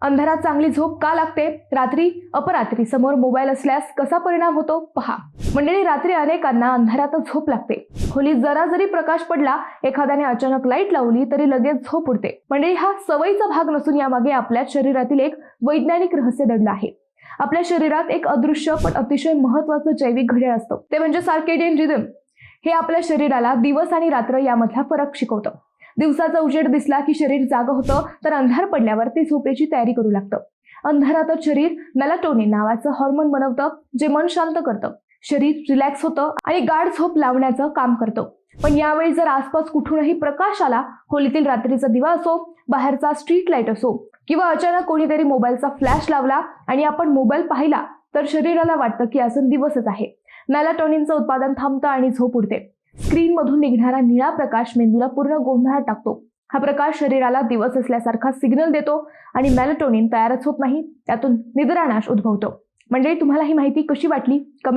अंधारात चांगली झोप का लागते? रात्री अपरात्री समोर मोबाईल असल्यास कसा परिणाम होतो? पहा. मंडळी रात्री अनेकांना अंधारातच झोप लागते. खोलीत जरा जरी प्रकाश पडला एखाद्याने अचानक लाइट लावली तरी लगेच झोप उडते. मंडळी हा सवयीचा भाग नसून यामागे आपल्या शरीरातील एक वैज्ञानिक रहस्य दडलं आहे. आपल्या शरीरात एक अदृश्य पण अतिशय महत्वाचं जैविक घड्याळ असतं. ते म्हणजे सार्केडियन रिदम. हे आपल्या शरीराला दिवस आणि रात्र यामधला फरक शिकवतं. दिवसाचा उजेड दिसला की शरीर जाग होतं तर अंधार पडल्यावर ते झोपेची तयारी करू लागतं. अंधारातच शरीर मेलाटोनिन नावाचं हॉर्मोन बनवतं जे मन शांत करतं. शरीर रिलॅक्स होतं आणि गाढ झोप लावण्याचं काम करतं. पण यावेळी जर आसपास कुठूनही प्रकाश आला खोलीतील रात्रीचा दिवा असो बाहेरचा स्ट्रीट लाइट असो किंवा अचानक कोणीतरी मोबाईलचा फ्लॅश लावला आणि आपण मोबाईल पाहिला तर शरीराला वाटतं की अजून दिवसच आहे. मॅलाटॉनिनचं उत्पादन थांबतं आणि झोप उडते. स्क्रीनमधून निघणारा निळा प्रकाश मेंदूला पूर्ण गोंधळात टाकतो. हा प्रकाश शरीराला दिवस असल्यासारखा सिग्नल देतो आणि मॅलाटोनिन तयारच होत नाही त्यातून निद्रानाश उद्भवतो. म्हणजे तुम्हाला ही माहिती कशी वाटली? कमेंट